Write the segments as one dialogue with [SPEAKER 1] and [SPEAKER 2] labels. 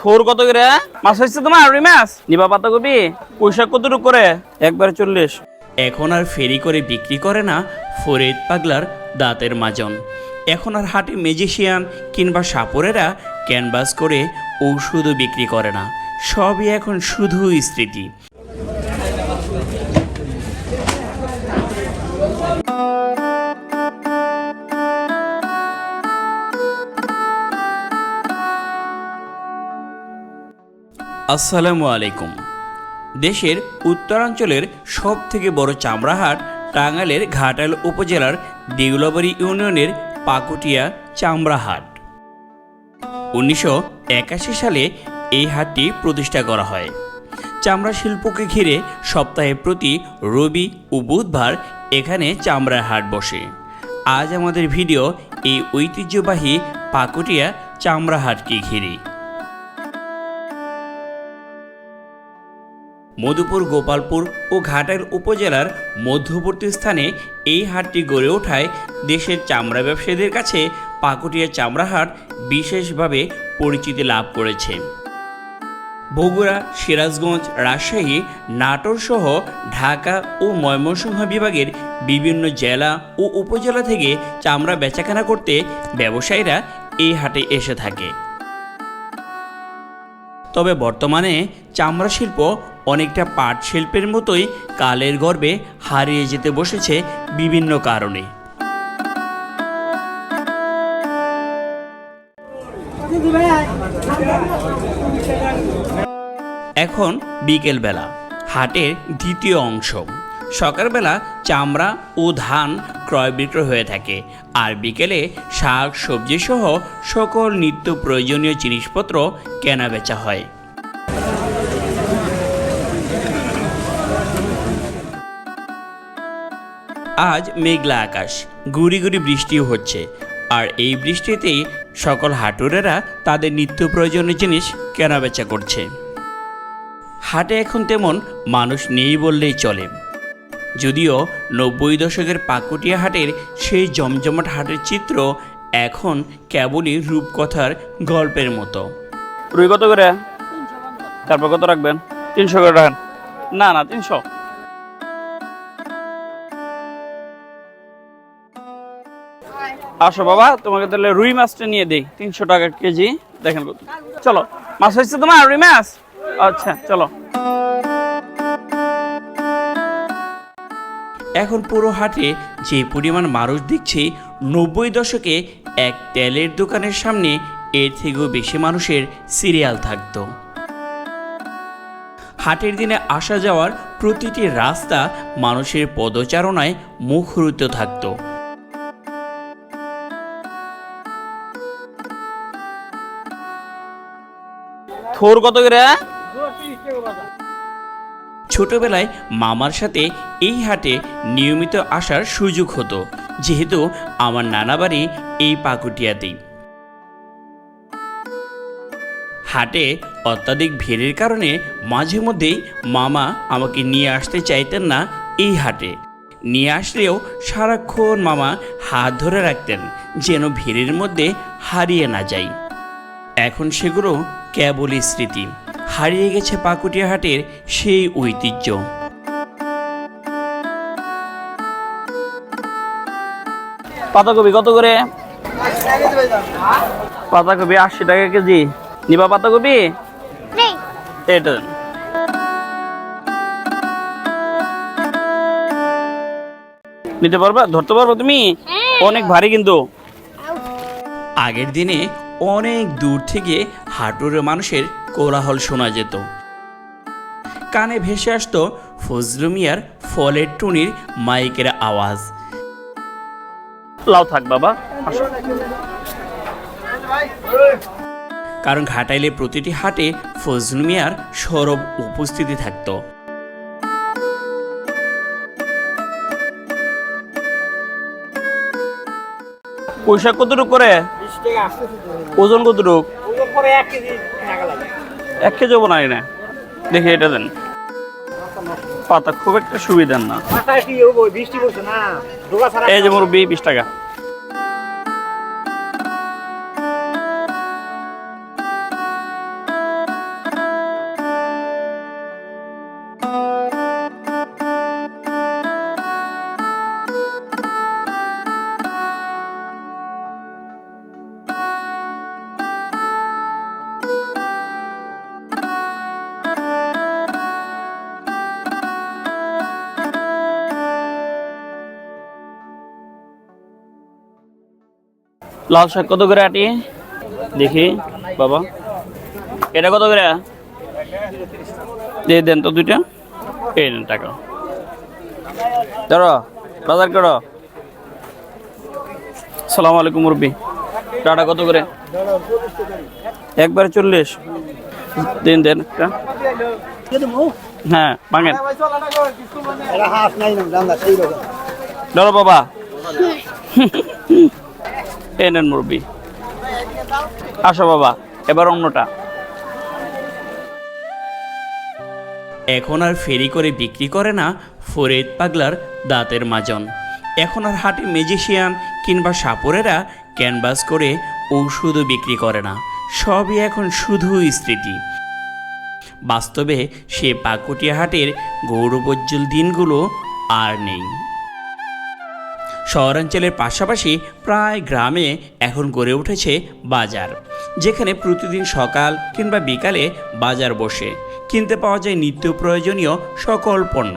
[SPEAKER 1] থোর কত করে? মাছ হয়েছে তোমার, রুই মাছ? নিবা পাতা কপি? পয়সা কতটুকু করে? একবারে চল্লিশ।
[SPEAKER 2] এখন আর ফেরি করে বিক্রি করে না ফরিদ পাগলার দাঁতের মাজন। এখন আর হাটে মেজিশিয়ান কিংবা সাপুরেরা ক্যানভাস করে ঔষধও বিক্রি করে না। সবই এখন শুধু স্মৃতি। আসসালামু আলাইকুম। দেশের উত্তরাঞ্চলের সব থেকে বড় চামড়াহাট টাঙ্গাইলের ঘাটাল উপজেলার দেউলাবাড়ি ইউনিয়নের পাকুটিয়া চামড়াহাট। উনিশশো একাশি সালে এই হাটটি প্রতিষ্ঠা করা হয়। চামড়া শিল্পকে ঘিরে সপ্তাহে প্রতি রবি ও বুধবার এখানে চামড়ার হাট বসে। আজ আমাদের ভিডিও এই ঐতিহ্যবাহী পাকুটিয়া চামড়া হাটকে ঘিরে। মধুপুর, গোপালপুর ও ঘাটের উপজেলার মধ্যবর্তী স্থানে এই হাটটি গড়ে ওঠায় দেশের চামড়া ব্যবসায়ীদের কাছে পাকুটিয়া চামড়া হাট বিশেষভাবে পরিচিতি লাভ করেছে। বগুড়া, সিরাজগঞ্জ, রাজশাহী, নাটোর সহ ঢাকা ও ময়মনসিংহ বিভাগের বিভিন্ন জেলা ও উপজেলা থেকে চামড়া বেচাকেনা করতে ব্যবসায়ীরা এই হাটে এসে থাকে। তবে বর্তমানে চামড়া শিল্প অনেকটা পাট শিল্পের মতোই কালের গর্বে হারিয়ে যেতে বসেছে বিভিন্ন কারণে। এখন বিকেলবেলা, হাটের দ্বিতীয় অংশ। সকালবেলা চামড়া ও ধান ক্রয় বিক্রয় হয়ে থাকে, আর বিকেলে শাক সবজি সহ সকল নিত্য প্রয়োজনীয় জিনিসপত্র কেনা বেচা হয়। আজ মেঘলা আকাশ, গুড়ি গুড়ি বৃষ্টিও হচ্ছে। আর এই বৃষ্টিতেই সকল হাটুরেরা তাদের নিত্য প্রয়োজনীয় জিনিস কেনাবেচা করছে। হাটে এখন তেমন মানুষ নেই বললেই চলে। যদিও নব্বই দশকের পাকুটিয়া হাটের সেই জমজমাট হাটের চিত্র এখন কেবলই রূপকথার গল্পের মতো।
[SPEAKER 1] রুই কত করে? তারপর কত রাখবেন? তিনশো করে রাখেন। না না, তিনশো। আসো বাবা, তোমাকে তাহলে রুই মাছটা নিয়ে দেই, তিনশো টাকা কেজি। দেখেন চলো, মাছ হয়েছে তোমার, রুই মাছ? আচ্ছা চলো।
[SPEAKER 2] এখন পুরো হাটে যে পরিমাণ মানুষ দেখছি, নব্বই দশকে এক তেলের দোকানের সামনে এর থেকেও বেশি মানুষের সিরিয়াল থাকতো। হাটের দিনে আসা যাওয়ার প্রতিটি রাস্তা মানুষের পদচারণায় মুখরিত থাকতো।
[SPEAKER 1] থোর কত করে?
[SPEAKER 2] ছোটবেলায় মামার সাথে এই হাটে নিয়মিত আসার সুযোগ হতো, যেহেতু আমার নানা বাড়ি এই পাকুটিয়াতেই। হাটে অত্যাধিক ভিড়ের কারণে মাঝে মধ্যেই মামা আমাকে নিয়ে আসতে চাইতেন না এই হাটে। নিয়ে আসলেও সারাক্ষণ মামা হাত ধরে রাখতেন, যেন ভিড়ের মধ্যে হারিয়ে না যাই। এখন সেগুলো কেবলই স্মৃতি। হারিয়ে গেছে পাকুটিয়া হাটের সেই ঐতিহ্য।
[SPEAKER 1] পাতাকপি কত করে? পাতাকপি আশি টাকা কেজি। নিবা পাতাকপি? এটা নিতে পারবা? ধরতে পারবা তুমি? অনেক ভারী কিন্তু।
[SPEAKER 2] আগের দিনে অনেক দূর থেকে হাটুরে মানুষের কোলাহল শোনা যেত। কানে ভেসে আসতো ফজলু মিয়ার ফলের টুনির মাইকের আওয়াজ।
[SPEAKER 1] লাউ থাক বাবা
[SPEAKER 2] কারণ ঘাটাইলে প্রতিটি হাটে ফজলু মিয়ার সরব উপস্থিতি থাকতো।
[SPEAKER 1] পয়সা কতটুক করে? ওজন কত রোগ এক কেজি বানাই না না। দেখি এটা দেন। পাতা খুব একটা সুবিধার না। এই যে মুরব্বি বিশ টাকা। লাল শাক কত করে আটি? দেখি, বাবা। এটা কত করে? দিয়ে দেন তো দুইটা। এই নেন টাকা। ধরো, বাজার করো। সালাম আলাইকুম, মুরব্বি। টাটা কত করে? একবারে চল্লিশ। দিন, দেন হ্যাঁ ভাঙেন। ধরো, বাবা। এই নেন মুরব্বি। আসো বাবা, এবার অন্যটা।
[SPEAKER 2] এখন আর ফেরি করে বিক্রি করে না ফরিদ পাগলার দাঁতের মাজন। এখন আর হাটে ম্যাজিশিয়ান কিংবা সাপুরেরা ক্যানভাস করে ঔষধও বিক্রি করে না। সবই এখন শুধু স্মৃতি। বাস্তবে সে পাকুটিয়া হাটের গৌরবোজ্জ্বল দিনগুলো আর নেই। শহরাঞ্চলের পাশাপাশি প্রায় গ্রামে এখন গড়ে উঠেছে বাজার, যেখানে প্রতিদিন সকাল কিংবা বিকালে বাজার বসে। কিনতে পাওয়া যায় নিত্য প্রয়োজনীয় সকল পণ্য।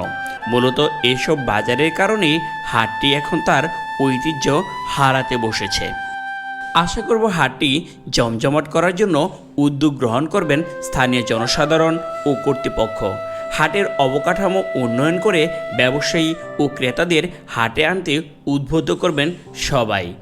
[SPEAKER 2] মূলত এসব বাজারের কারণেই হাটটি এখন তার ঐতিহ্য হারাতে বসেছে। আশা করব হাটটি জমজমাট করার জন্য উদ্যোগ গ্রহণ করবেন স্থানীয় জনসাধারণ ও কর্তৃপক্ষ। হাটের অবকাঠামো উন্নয়ন করে ব্যবসায়ী ও ক্রেতাদের হাটে আনতে উদ্বুদ্ধ করবেন সবাই।